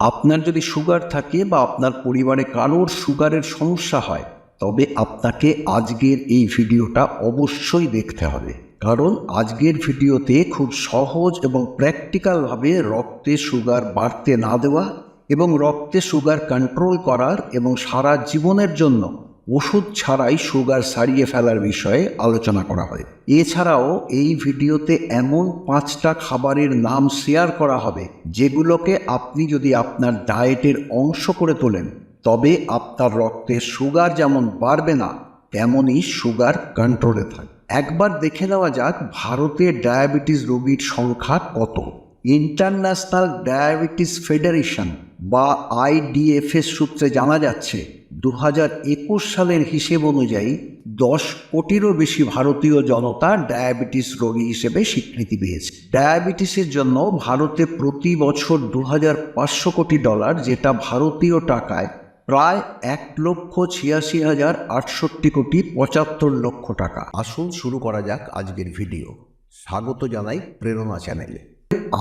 আপনার যদি সুগার থাকে বা আপনার পরিবারে কারোর সুগারের সমস্যা হয়, তবে আপনাকে আজকের এই ভিডিওটা অবশ্যই দেখতে হবে। কারণ আজকের ভিডিওতে খুব সহজ এবং প্র্যাকটিক্যালভাবে রক্তে সুগার বাড়তে না দেওয়া এবং রক্তে সুগার কন্ট্রোল করার এবং সারা জীবনের জন্য ওষুধ ছাড়াই সুগার সারিয়ে ফেলার বিষয়ে আলোচনা করা হয়। এছাড়াও এই ভিডিওতে এমন পাঁচটা খাবারের নাম শেয়ার করা হবে, যেগুলোকে আপনি যদি আপনার ডায়েটের অংশ করে তোলেন, তবে আপনার রক্তে সুগার যেমন বাড়বে না, তেমনই সুগার কন্ট্রোলে থাকে একবার দেখে নেওয়া যাক ভারতে ডায়াবেটিস রোগীর সংখ্যা কত। ইন্টারন্যাশনাল ডায়াবেটিস ফেডারেশন বা আইডিএফএস সূত্রে জানা যাচ্ছে দু একুশ সালের হিসেব অনুযায়ী দশ কোটিরও বেশি ভারতীয় জনতা ডায়াবেটিস রোগী হিসেবে স্বীকৃতি পেয়েছে। ডায়াবেটিসের জন্য ভারতে প্রতি বছর দু পাঁচশো কোটি ডলার যেটা ভারতীয় টাকায় প্রায় এক লক্ষ ছিয়াশি হাজার আটষট্টি কোটি পঁচাত্তর লক্ষ টাকা। আসুন শুরু করা যাক আজকের ভিডিও। স্বাগত জানাই প্রেরণা চ্যানেলে।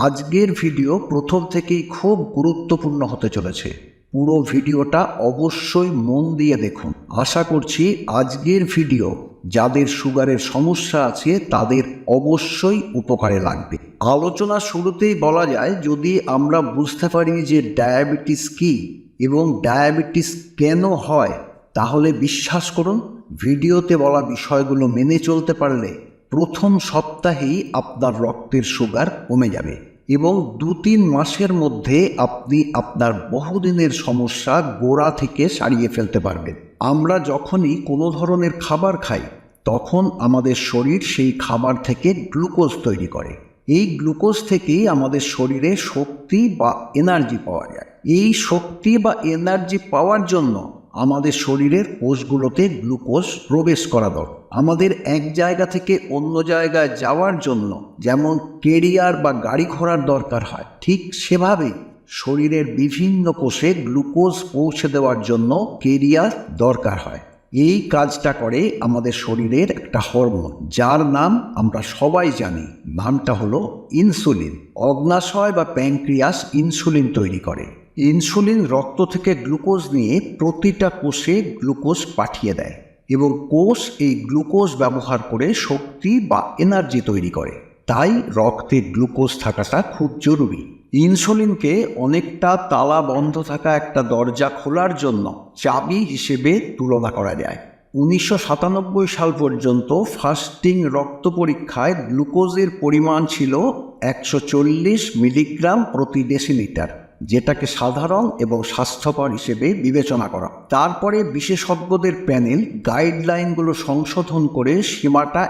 আজকের ভিডিও প্রথম থেকেই খুব গুরুত্বপূর্ণ হতে চলেছে। পুরো ভিডিওটা অবশ্যই মন দিয়ে দেখুন। আশা করছি আজকের ভিডিও যাদের সুগারের সমস্যা আছে তাদের অবশ্যই উপকারে লাগবে। আলোচনা শুরুতেই বলা যায়, যদি আমরা বুঝতে পারি যে ডায়াবেটিস কী এবং ডায়াবেটিস কেন হয়, তাহলে বিশ্বাস করুন, ভিডিওতে বলা বিষয়গুলো মেনে চলতে পারলে প্রথম সপ্তাহেই আপনার রক্তের সুগার কমে যাবে। এবং দু তিন মাসের মধ্যে আপনি আপনার বহুদিনের সমস্যা গোড়া থেকে সারিয়ে ফেলতে পারবেন। আমরা যখনই কোনো ধরনের খাবার খাই, তখন আমাদের শরীর সেই খাবার থেকে গ্লুকোজ তৈরি করে। এই গ্লুকোজ থেকেই আমাদের শরীরে শক্তি বা এনার্জি পাওয়া যায়। এই শক্তি বা এনার্জি পাওয়ার জন্য আমাদের শরীরের কোষগুলোতে গ্লুকোজ প্রবেশ করা দরকার। আমাদের এক জায়গা থেকে অন্য জায়গায় যাওয়ার জন্য যেমন কেরিয়ার বা গাড়ি ঘোড়ার দরকার হয়, ঠিক সেভাবেই শরীরের বিভিন্ন কোষে গ্লুকোজ পৌঁছে দেওয়ার জন্য কেরিয়ার দরকার হয়। এই কাজটা করে আমাদের শরীরের একটা হরমোন, যার নাম আমরা সবাই জানি, নামটা হলো ইনসুলিন। অগ্নাশয় বা প্যাংক্রিয়াস ইনসুলিন তৈরি করে। ইনসুলিন রক্ত থেকে গ্লুকোজ নিয়ে প্রতিটা কোষে গ্লুকোজ পাঠিয়ে দেয় এবং কোষ এই গ্লুকোজ ব্যবহার করে শক্তি বা এনার্জি তৈরি করে। তাই রক্তে গ্লুকোজ থাকাটা খুব জরুরি। ইনসুলিনকে অনেকটা তালা বন্ধ থাকা একটা দরজা খোলার জন্য চাবি হিসেবে তুলনা করা যায়। উনিশশো সাতানব্বই সাল পর্যন্ত ফাস্টিং রক্ত পরীক্ষায় গ্লুকোজের পরিমাণ ছিল একশো চল্লিশ মিলিগ্রাম প্রতি ডেসিলিটার যেটাকে সাধারণ এবং স্বাস্থ্যকর হিসেবে বিবেচনা করা। তারপরে বিশেষজ্ঞদের প্যানেল গাইডলাইনগুলো সংশোধন করে সীমাটা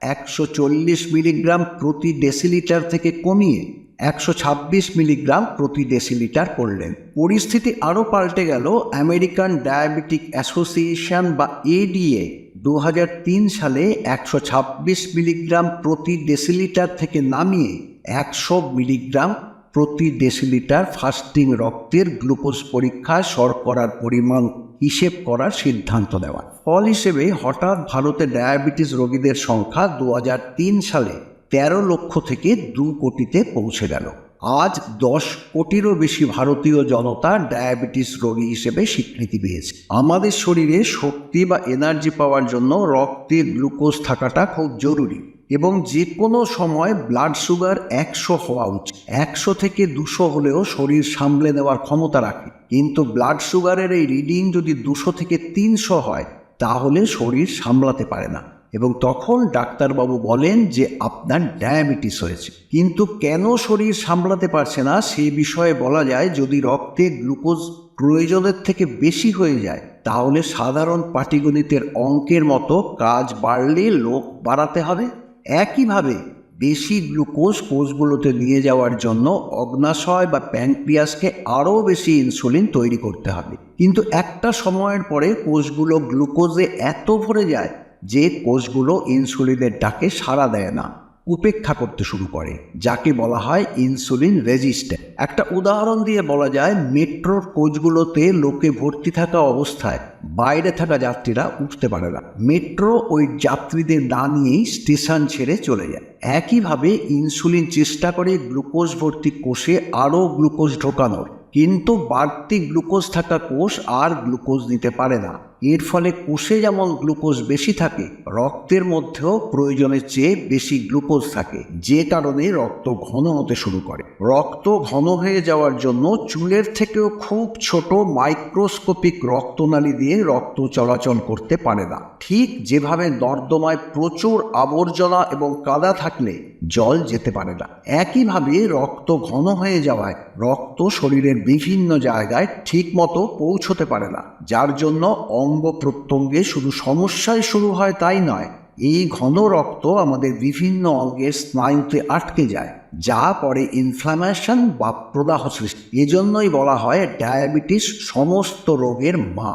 একশো চল্লিশ মিলিগ্রাম প্রতি ডেসিলিটার থেকে কমিয়ে একশো ছাব্বিশ মিলিগ্রাম প্রতি ডেসিলিটার করলেন। পরিস্থিতি আরও পাল্টে গেল। আমেরিকান ডায়াবেটিক অ্যাসোসিয়েশন বা এডিএ দু হাজার তিন সালে একশো ছাব্বিশ মিলিগ্রাম প্রতি ডেসিলিটার থেকে নামিয়ে একশো মিলিগ্রাম প্রতি ডেসিলিটার ফাস্টিং রক্তের গ্লুকোজ পরীক্ষায় শর্করার পরিমাণ হিসেব করার সিদ্ধান্ত নেওয়া। ফল হিসেবে হঠাৎ ভারতে ডায়াবেটিস রোগীদের সংখ্যা দু হাজার তিন সালে তেরো লক্ষ থেকে দু কোটিতে পৌঁছে গেল। আজ দশ কোটিরও বেশি ভারতীয় জনতা ডায়াবেটিস রোগী হিসেবে স্বীকৃতি পেয়েছে। আমাদের শরীরে শক্তি বা এনার্জি পাওয়ার জন্য রক্তে গ্লুকোজ থাকাটা খুব জরুরি। এবং যে কোনো সময় ব্লাড সুগার একশো হওয়া উচিত। একশো থেকে দুশো হলেও শরীর সামলে নেওয়ার ক্ষমতা রাখে। কিন্তু ব্লাড সুগারের এই রিডিং যদি দুশো থেকে তিনশো হয়, তাহলে শরীর সামলাতে পারে না। এবং তখন ডাক্তারবাবু বলেন যে, আপনার ডায়াবেটিস হয়েছে। কিন্তু কেন শরীর সামলাতে পারছে না, সে বিষয়ে বলা যায়, যদি রক্তে গ্লুকোজ প্রয়োজনের থেকে বেশি হয়ে যায়, তাহলে সাধারণ পাটিগণিতের অঙ্কের মতো কাজ বাড়লে লোক বাড়াতে হবে। একইভাবে বেশি গ্লুকোজ কোষগুলোতে নিয়ে যাওয়ার জন্য অগ্নাশয় বা প্যানক্রিয়াসকে আরও বেশি ইনসুলিন তৈরি করতে হবে। কিন্তু একটা সময়ের পরে কোষগুলো গ্লুকোজে এত ভরে যায় যে কোষগুলো ইনসুলিনের ডাকে সাড়া দেয় না। উপেক্ষা করতে শুরু করে, যাকে বলা হয় ইনসুলিন রেজিস্ট্যান্ট। একটা উদাহরণ দিয়ে বলা যায়, মেট্রোর কোচগুলোতে লোকে ভর্তি থাকা অবস্থায় বাইরে থাকা যাত্রীরা উঠতে পারে না। মেট্রো ওই যাত্রীদের না নিয়েই স্টেশন ছেড়ে চলে যায়। একইভাবে ইনসুলিন চেষ্টা করে গ্লুকোজ ভর্তি কোষে আরও গ্লুকোজ ঢোকানোর, কিন্তু বাড়তি গ্লুকোজ থাকা কোষ আর গ্লুকোজ নিতে পারে না। এর ফলে কোষে যেমন গ্লুকোজ বেশি থাকে, রক্তের মধ্যেও প্রয়োজনের চেয়ে বেশি গ্লুকোজ থাকে, যে কারণে রক্ত ঘন হতে শুরু করে। রক্ত ঘন হয়ে যাওয়ার জন্য চুলের থেকেও খুব ছোট মাইক্রোস্কোপিক রক্তনালী দিয়ে রক্ত চলাচল করতে পারে না। ঠিক যেভাবে নর্দমায় প্রচুর আবর্জনা এবং কাদা থাকলে জল যেতে পারে না, একইভাবে রক্ত ঘন হয়ে যাওয়ায় রক্ত শরীরের বিভিন্ন জায়গায় ঠিকমতো পৌঁছতে পারে না, যার জন্য অঙ্গ প্রত্যঙ্গে শুধু সমস্যায় শুরু হয় তাই নয়, এই ঘন রক্ত আমাদের বিভিন্ন অঙ্গের স্নায়ুতে আটকে যায়, যা পরে ইনফ্লামেশন বা প্রদাহ সৃষ্টি এজন্যই বলা হয় ডায়াবেটিস সমস্ত রোগের মা।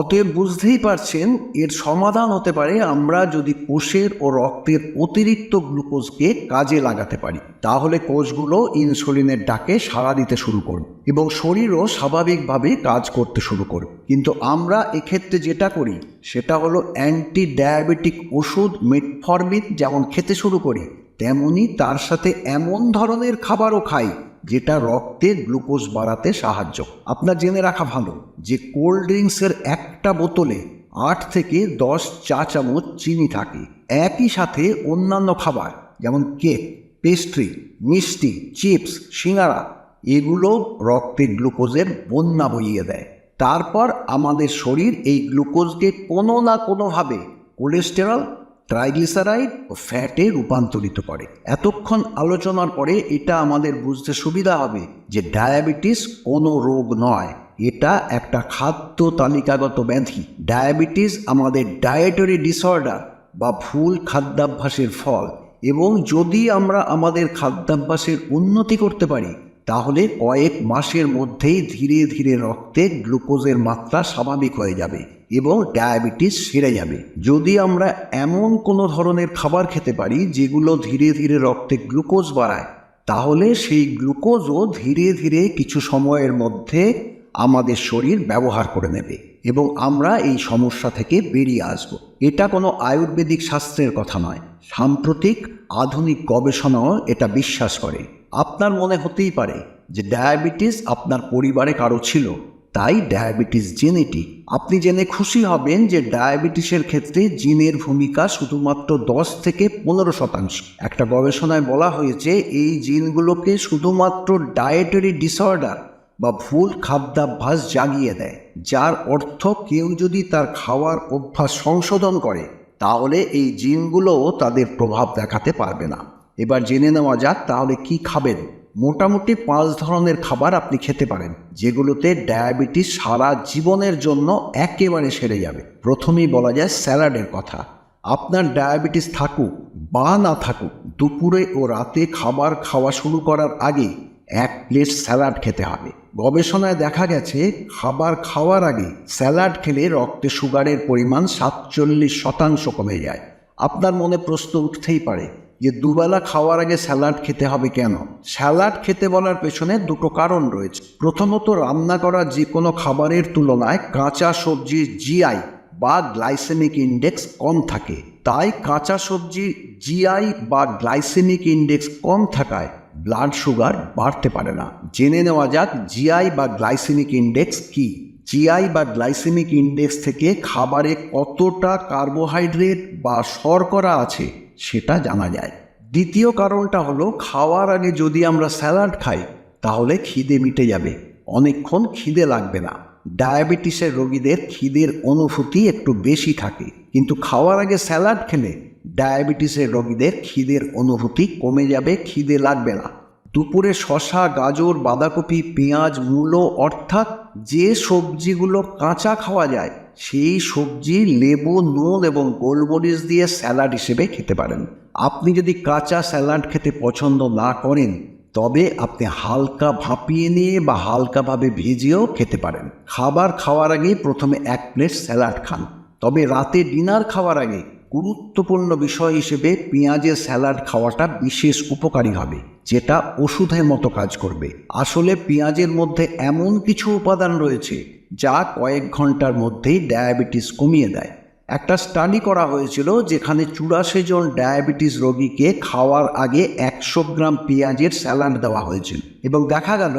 অতএব বুঝতেই পারছেন, এর সমাধান হতে পারে আমরা যদি কোষের ও রক্তের অতিরিক্ত গ্লুকোজকে কাজে লাগাতে পারি। তাহলে কোষগুলো ইনসুলিনের ডাকে সাড়া দিতে শুরু করবে এবং শরীরও স্বাভাবিকভাবে কাজ করতে শুরু করবে। কিন্তু আমরা এক্ষেত্রে যেটা করি, সেটা হলো অ্যান্টি ডায়াবেটিক ওষুধ মেটফরমিন যেমন খেতে শুরু করি, তেমনি তার সাথে এমন ধরনের খাবারও খাই যেটা রক্তে গ্লুকোজ বাড়াতে সাহায্য। আপনার জেনে রাখা ভালো যে কোল্ড ড্রিঙ্কসের একটা বোতলে আট থেকে দশ চা চামচ চিনি থাকে। একই সাথে অন্যান্য খাবার যেমন কেক, পেস্ট্রি, মিষ্টি, চিপস, সিঙ্গারা, এগুলো রক্তে গ্লুকোজের বন্যা বইয়ে দেয়। তারপর আমাদের শরীর এই গ্লুকোজকে কোনো না কোনোভাবে কোলেস্টেরল ট্রাইগ্লিসারাইড ও ফ্যাটে রূপান্তরিত করে। এতক্ষণ আলোচনার পরে এটা আমাদের বুঝতে সুবিধা হবে যে ডায়াবেটিস কোনো রোগ নয়। এটা একটা খাদ্য তালিকাগত ব্যাধি। ডায়াবেটিস আমাদের ডায়েটরি ডিসঅর্ডার বা ভুল খাদ্যাভ্যাসের ফল। এবং যদি আমরা আমাদের খাদ্যাভ্যাসের উন্নতি করতে পারি, তাহলে কয়েক মাসের মধ্যেই ধীরে ধীরে রক্তে গ্লুকোজের মাত্রা স্বাভাবিক হয়ে যাবে। এবং ডায়াবেটিস সেরে যাবে। যদি আমরা এমন কোনো ধরনের খাবার খেতে পারি, যেগুলো ধীরে ধীরে রক্তে গ্লুকোজ বাড়ায়, তাহলে সেই গ্লুকোজও ধীরে ধীরে কিছু সময়ের মধ্যে আমাদের শরীর ব্যবহার করে নেবে এবং আমরা এই সমস্যা থেকে বেরিয়ে আসব। এটা কোনো আয়ুর্বেদিক শাস্ত্রের কথা নয়। সাম্প্রতিক আধুনিক গবেষণাও এটা বিশ্বাস করে। আপনার মনে হতেই পারে যে ডায়াবেটিস আপনার পরিবারে কারও ছিল। তাই ডায়াবেটিস জেনেটিক আপনি জেনে খুশি হবেন যে ডায়াবেটিসের ক্ষেত্রে জিনের ভূমিকা শুধুমাত্র দশ থেকে পনেরো শতাংশ। একটা গবেষণায় বলা হয়েছে, এই জিনগুলোকে শুধুমাত্র ডায়েটারি ডিসঅর্ডার বা ভুল খাদ্যাভ্যাস জাগিয়ে দেয়, যার অর্থ কেউ যদি তার খাওয়ার অভ্যাস সংশোধন করে, তাহলে এই জিনগুলোও তাদের প্রভাব দেখাতে পারবে না। এবার জেনে নেওয়া যাক তাহলে কি খাবেন। মোটামুটি পাঁচ ধরনের খাবার আপনি খেতে পারেন, যেগুলোতে ডায়াবেটিস সারা জীবনের জন্য একেবারে সেরে যাবে। প্রথমেই বলা যায় স্যালাডের কথা। আপনার ডায়াবেটিস থাকুক বা না থাকুক, দুপুরে ও রাতে খাবার খাওয়া শুরু করার আগে এক প্লেট স্যালাড খেতে হবে। গবেষণায় দেখা গেছে, খাবার খাওয়ার আগে স্যালাড খেলে রক্তে সুগারের পরিমাণ সাতচল্লিশ শতাংশ কমে যায়। আপনার মনে প্রশ্ন উঠতেই পারে যে দুবেলা খাওয়ার আগে স্যালাড খেতে হবে কেন? স্যালাড খেতে বলার পেছনে দুটো কারণ রয়েছে। প্রথমত, রান্না করা যে কোনো খাবারের তুলনায় কাঁচা সবজির জিআই বা গ্লাইসেমিক ইন্ডেক্স কম থাকে। তাই কাঁচা সবজির জিআই বা গ্লাইসেমিক ইন্ডেক্স কম থাকায় ব্লাড সুগার বাড়তে পারে না। জেনে নেওয়া যাক জিআই বা গ্লাইসেমিক ইন্ডেক্স কি? জিআই বা গ্লাইসেমিক ইন্ডেক্স থেকে খাবারে কতটা কার্বোহাইড্রেট বা শর্করা আছে? সেটা জানা যায়। দ্বিতীয় কারণটা হলো, খাওয়ার আগে যদি আমরা স্যালাড খাই, তাহলে খিদে মিটে যাবে। অনেকক্ষণ খিদে লাগবে না। ডায়াবেটিসের রোগীদের খিদের অনুভূতি একটু বেশি থাকে। কিন্তু খাওয়ার আগে স্যালাড খেলে ডায়াবেটিসের রোগীদের খিদের অনুভূতি কমে যাবে, খিদে লাগবে না। দুপুরে শশা গাজর, বাঁধাকপি, পেঁয়াজ, মূলো, অর্থাৎ যে সবজিগুলো কাঁচা খাওয়া যায়, সেই সবজি, লেবু, নুন এবং গোলমরিচ দিয়ে স্যালাড হিসেবে খেতে পারেন। আপনি যদি কাঁচা স্যালাড খেতে পছন্দ না করেন, তবে আপনি হালকা ভাপিয়ে নিয়ে বা হালকাভাবে ভেজেও খেতে পারেন। খাবার খাওয়ার আগে প্রথমে এক প্লেট স্যালাড খান। তবে রাতে ডিনার খাওয়ার আগে গুরুত্বপূর্ণ বিষয় হিসেবে পেঁয়াজের স্যালাড খাওয়াটা বিশেষ উপকারী হবে, যেটা ওষুধের মতো কাজ করবে। আসলে পেঁয়াজের মধ্যে এমন কিছু উপাদান রয়েছে, যা কয়েক ঘণ্টার মধ্যেই ডায়াবেটিস কমিয়ে দেয়। একটা স্টাডি করা হয়েছিল যেখানে চুরাশি জন ডায়াবেটিস রোগীকে খাওয়ার আগে একশো গ্রাম পেঁয়াজের স্যালাড দেওয়া হয়েছিল এবং দেখা গেল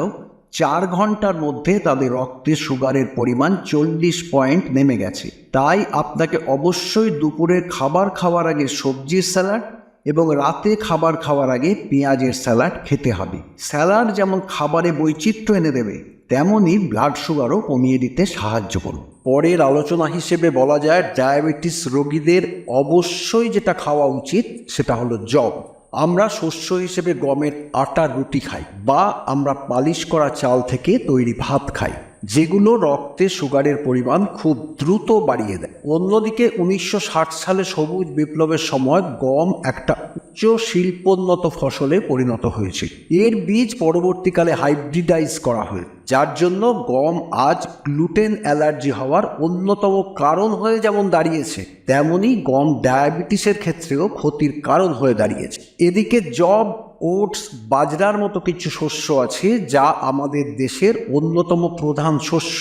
চার ঘণ্টার মধ্যে তাদের রক্তে সুগারের পরিমাণ চল্লিশ পয়েন্ট নেমে গেছে। তাই আপনাকে অবশ্যই দুপুরের খাবার খাওয়ার আগে সবজির স্যালাড এবং রাতে খাবার খাওয়ার আগে পেঁয়াজের স্যালাড খেতে হবে। স্যালাড যেমন খাবারে বৈচিত্র্য এনে দেবে তেমনই ব্লাড সুগারও কমিয়ে দিতে সাহায্য করুন পরের আলোচনা হিসেবে বলা যায়, ডায়াবেটিস রোগীদের অবশ্যই যেটা খাওয়া উচিত সেটা হলো জব। আমরা শস্য হিসেবে গমের আটার রুটি খাই বা আমরা পালিশ করা চাল থেকে তৈরি ভাত খাই, যেগুলো রক্তে সুগারের পরিমাণ খুব দ্রুত বাড়িয়ে দেয়। অন্যদিকে উনিশশো ষাট সালে সবুজ বিপ্লবের সময় গম একটা উচ্চ শিল্পোন্নত ফসলে পরিণত হয়েছে এর বীজ পরবর্তীকালে হাইব্রিডাইজ করা হয়েছে। যার জন্য গম আজ গ্লুটেন অ্যালার্জি হওয়ার অন্যতম কারণ হয়ে যেমন দাঁড়িয়েছে, তেমনি গম ডায়াবেটিসের ক্ষেত্রেও ক্ষতির কারণ হয়ে দাঁড়িয়েছে। এদিকে জব, ওটস, বাজরার মতো কিছু শস্য আছে যা আমাদের দেশের অন্যতম প্রধান শস্য,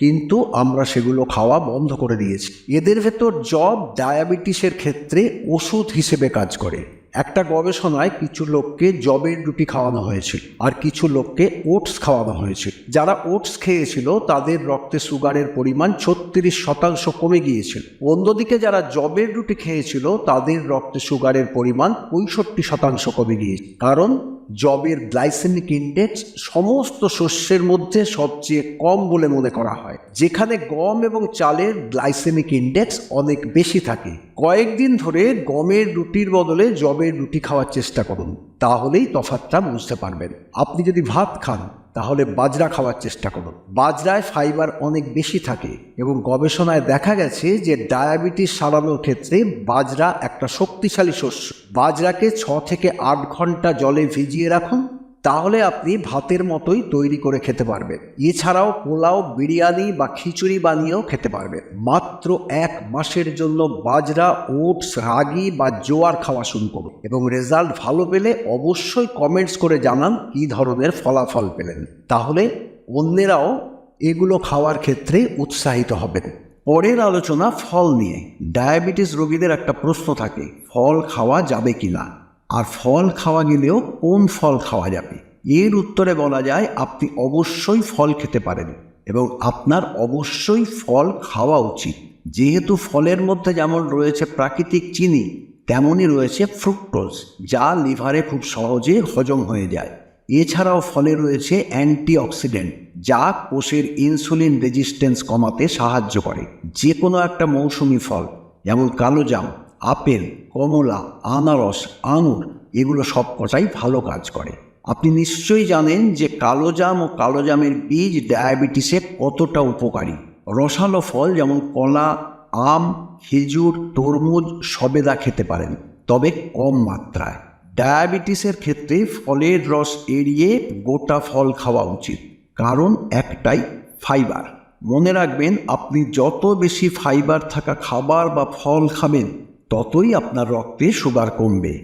কিন্তু আমরা সেগুলো খাওয়া বন্ধ করে দিয়েছি। এদের ভেতর জব, ডায়াবেটিসের ক্ষেত্রে ওষুধ হিসেবে কাজ করে। একটা গবেষণায় কিছু লোককে জবের রুটি খাওয়ানো হয়েছিল আর কিছু লোককে ওটস খাওয়ানো হয়েছিল। যারা ওটস খেয়েছিল, তাদের রক্তে সুগারের পরিমাণ ছত্রিশ শতাংশ কমে গিয়েছিল। অন্যদিকে যারা জবের রুটি খেয়েছিল, তাদের রক্তে সুগারের পরিমাণ পঁয়ষট্টি শতাংশ কমে গিয়েছিল কারণ জবের গ্লাইসেমিক ইন্ডেক্স সমস্ত শস্যের মধ্যে সবচেয়ে কম বলে মনে করা হয়। যেখানে গম এবং চালের গ্লাইসেমিক ইন্ডেক্স অনেক বেশি থাকে। কয়েকদিন ধরে গমের রুটির বদলে জবের রুটি খাওয়ার চেষ্টা করুন। তাহলেই তফাতটা বুঝতে পারবেন। আপনি যদি ভাত খান, তাহলে বাজরা খাওয়ার চেষ্টা করুন। বাজরায় ফাইবার অনেক বেশি থাকে এবং গবেষণায় দেখা গেছে যে ডায়াবেটিস সারানোর ক্ষেত্রে বাজরা একটা শক্তিশালী শস্য। বাজরাকে ছ থেকে আট ঘণ্টা জলে ভিজিয়ে রাখুন তাহলে আপনি ভাতের মতোই তৈরি করে খেতে পারবেন। এছাড়াও পোলাও, বিরিয়ানি বা খিচুড়ি বানিয়েও খেতে পারবেন। মাত্র এক মাসের জন্য বাজরা, ওটস, রাগি বা জোয়ার খাওয়া শুরু করুন এবং রেজাল্ট ভালো পেলে অবশ্যই কমেন্টস করে জানান কী ধরনের ফলাফল পেলেন। তাহলে অন্যেরাও এগুলো খাওয়ার ক্ষেত্রে উৎসাহিত হবেন। পরের আলোচনা ফল নিয়ে। ডায়াবেটিস রোগীদের একটা প্রশ্ন থাকে, ফল খাওয়া যাবে কি না আর ফল খাওয়া গেলেও কোন ফল খাওয়া যাবে? এর উত্তরে বলা যায়, আপনি অবশ্যই ফল খেতে পারেন এবং আপনার অবশ্যই ফল খাওয়া উচিত। যেহেতু ফলের মধ্যে যেমন রয়েছে প্রাকৃতিক চিনি, তেমনই রয়েছে ফ্রুক্টোজ, যা লিভারে খুব সহজে হজম হয়ে যায়। এছাড়াও ফলে রয়েছে অ্যান্টিঅক্সিডেন্ট, যা কোষের ইনসুলিন রেজিস্ট্যান্স কমাতে সাহায্য করে। যে কোনো একটা মৌসুমি ফল, যেমন কালোজাম আপেল, কমলা, আনারস, আঙুর, এগুলো সব কটাই ভালো কাজ করে। আপনি নিশ্চয়ই জানেন যে কালোজাম ও কালোজামের বীজ ডায়াবেটিসে কতটা উপকারী। রসালো ফল যেমন কলা, আম, খেজুর, তরমুজ সবেদা খেতে পারেন, তবে কম মাত্রায়। ডায়াবেটিসের ক্ষেত্রে ফলের রস এড়িয়ে গোটা ফল খাওয়া উচিত, কারণ একটাই ফাইবার। মনে রাখবেন, আপনি যত বেশি ফাইবার থাকা খাবার বা ফল খাবেন ততই আপনার রক্তে সুগার কমবে।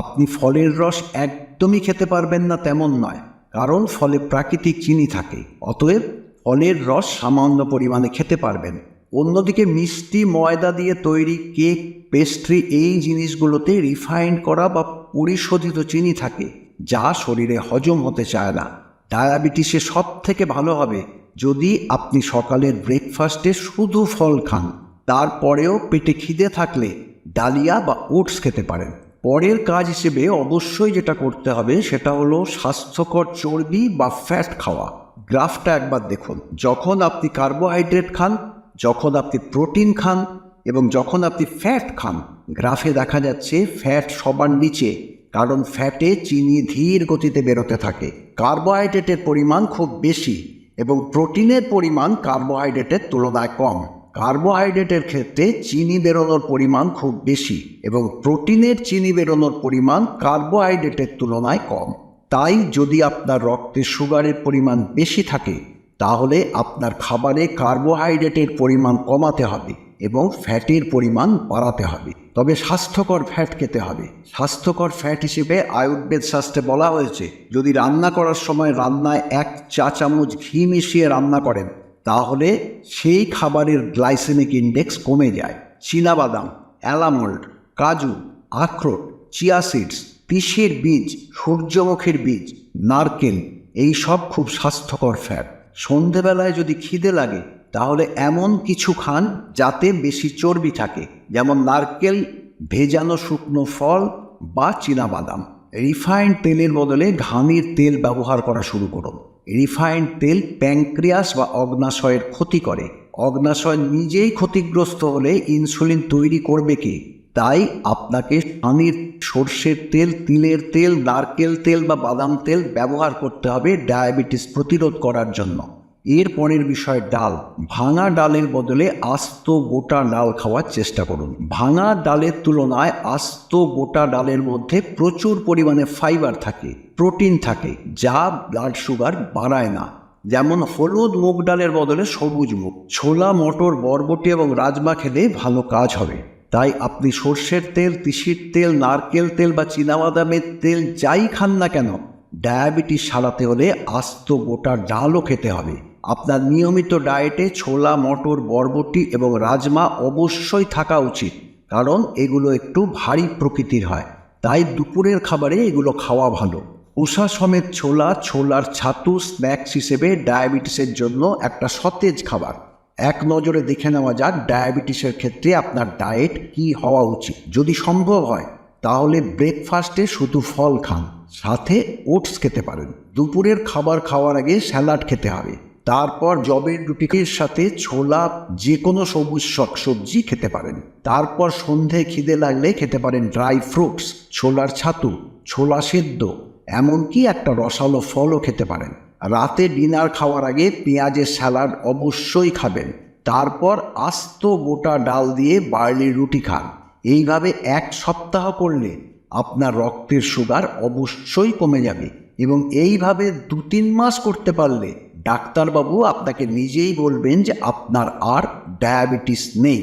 আপনি ফলের রস একদমই খেতে পারবেন না তেমন নয়, কারণ ফলে প্রাকৃতিক চিনি থাকে। অতএব ফলের রস সামান্য পরিমাণে খেতে পারবেন। অন্যদিকে মিষ্টি ময়দা দিয়ে তৈরি কেক, পেস্ট্রি এই জিনিসগুলোতে রিফাইন্ড করা বা পরিশোধিত চিনি থাকে, যা শরীরে হজম হতে চায় না। ডায়াবেটিসে সব থেকে ভালো হবে যদি আপনি সকালের ব্রেকফাস্টে শুধু ফল খান। তারপরেও পেটে খিদে থাকলে ডালিয়া বা ওটস খেতে পারেন। পরের কাজ হিসেবে অবশ্যই যেটা করতে হবে সেটা হলো স্বাস্থ্যকর চর্বি বা ফ্যাট খাওয়া। গ্রাফটা একবার দেখুন। যখন আপনি কার্বোহাইড্রেট খান, যখন আপনি প্রোটিন খান এবং যখন আপনি ফ্যাট খান, গ্রাফে দেখা যাচ্ছে ফ্যাট সবার নিচে, কারণ ফ্যাটে চিনি ধীর গতিতে বেরোতে থাকে। কার্বোহাইড্রেটের পরিমাণ খুব বেশি এবং প্রোটিনের পরিমাণ কার্বোহাইড্রেটের তুলনায় কম। কার্বোহাইড্রেটের ক্ষেত্রে চিনি বেরোনোর পরিমাণ খুব বেশি এবং প্রোটিনের চিনি বেরোনোর পরিমাণ কার্বোহাইড্রেটের তুলনায় কম। তাই যদি আপনার রক্তে সুগারের পরিমাণ বেশি থাকে, তাহলে আপনার খাবারে কার্বোহাইড্রেটের পরিমাণ কমাতে হবে এবং ফ্যাটের পরিমাণ বাড়াতে হবে। তবে স্বাস্থ্যকর ফ্যাট খেতে হবে। স্বাস্থ্যকর ফ্যাট হিসেবে আয়ুর্বেদ শাস্ত্রে বলা হয়েছে, যদি রান্না করার সময় রান্নায় এক চা চামচ ঘি মিশিয়ে রান্না করেন তাহলে সেই খাবারের গ্লাইসেমিক ইন্ডেক্স কমে যায়। চীনাবাদাম অ্যালামন্ড কাজু, আখরোট, চিয়া সিডস, তিসির বীজ, সূর্যমুখীর বীজ, নারকেল, এই সব খুব স্বাস্থ্যকর ফ্যাট সন্ধেবেলায় যদি খিদে লাগে, তাহলে এমন কিছু খান যাতে বেশি চর্বি থাকে, যেমন নারকেল, ভেজানো শুকনো ফল বা বাদাম রিফাইন্ড তেলের বদলে ঘানির তেল ব্যবহার করা শুরু করুন। রিফাইন্ড তেল প্যাঙ্ক্রিয়াস বা অগ্নাশয়ের ক্ষতি করে। অগ্নাশয় নিজেই ক্ষতিগ্রস্ত হলে ইনসুলিন তৈরি করবে কি? তাই আপনাকে পানির সর্ষের তেল, তিলের তেল, নারকেল তেল বা বাদাম তেল ব্যবহার করতে হবে ডায়াবেটিস প্রতিরোধ করার জন্য। এর পরের বিষয় ডাল। ভাঙা ডালের বদলে আস্ত গোটা ডাল খাওয়ার চেষ্টা করুন। ভাঙা ডালের তুলনায় আস্ত গোটা ডালের মধ্যে প্রচুর পরিমাণে ফাইবার থাকে প্রোটিন থাকে, যা ব্লাড সুগার বাড়ায় না। যেমন হলুদ মুগ ডালের বদলে সবুজ মুগ। ছোলা, মটর, বরবটি এবং রাজমা খেলে ভালো কাজ হবে। তাই আপনি সর্ষের তেল, তিসির তেল, নারকেল তেল বা চীনাবাদামের তেল যাই খান না কেন, ডায়াবেটিস সারাতে হলে আস্ত গোটা ডালও খেতে হবে। আপনার নিয়মিত ডায়েটে ছোলা, মটর, বরবটি এবং রাজমা অবশ্যই থাকা উচিত, কারণ এগুলো একটু ভারী প্রকৃতির হয়। তাই দুপুরের খাবারে এগুলো খাওয়া ভালো। উষা সমেত ছোলা, ছোলার ছাতু, স্ন্যাক্স হিসেবে ডায়াবেটিসের জন্য একটা সতেজ খাবার। এক নজরে দেখে নেওয়া যাক ডায়াবেটিসের ক্ষেত্রে আপনার ডায়েট কি হওয়া উচিত। যদি সম্ভব হয়, তাহলে ব্রেকফাস্টে শুধু ফল খান, সাথে ওটস খেতে পারেন। দুপুরের খাবার খাওয়ার আগে স্যালাড খেতে হবে। তারপর জবের রুটির সাথে ছোলা যে কোনো সবুজ শাকসবজি খেতে পারেন। তারপর সন্ধে খিদে লাগলে খেতে পারেন ড্রাই ফ্রুটস, ছোলার ছাতু, ছোলা সেদ্ধ, এমনকি একটা রসালো ফলও খেতে পারেন। রাতে ডিনার খাওয়ার আগে পেঁয়াজের স্যালাড অবশ্যই খাবেন। তারপর আস্ত গোটা ডাল দিয়ে বার্লির রুটি খান। এইভাবে এক সপ্তাহ করলে আপনার রক্তের সুগার অবশ্যই কমে যাবে এবং এইভাবে দু তিন মাস করতে পারলে ডাক্তারবাবু আপনাকে নিজেই বলবেন যে আপনার আর ডায়াবেটিস নেই।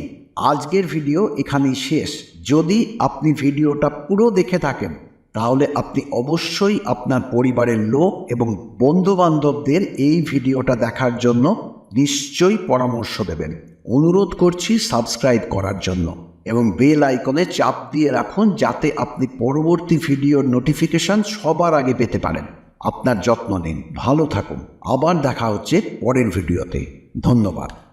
আজকের ভিডিও এখানেই শেষ। যদি আপনি ভিডিওটা পুরো দেখে থাকেন, তাহলে আপনি অবশ্যই আপনার পরিবারের লোক এবং বন্ধু বান্ধবদের এই ভিডিওটা দেখার জন্য নিশ্চয়ই পরামর্শ দেবেন। অনুরোধ করছি সাবস্ক্রাইব করার জন্য এবং বেল আইকনে চাপ দিয়ে রাখুন যাতে আপনি পরবর্তী ভিডিওর নোটিফিকেশন সবার আগে পেতে পারেন। আপনার যত্ন নিন। ভালো থাকুন। আবার দেখা হচ্ছে পরের ভিডিওতে। ধন্যবাদ।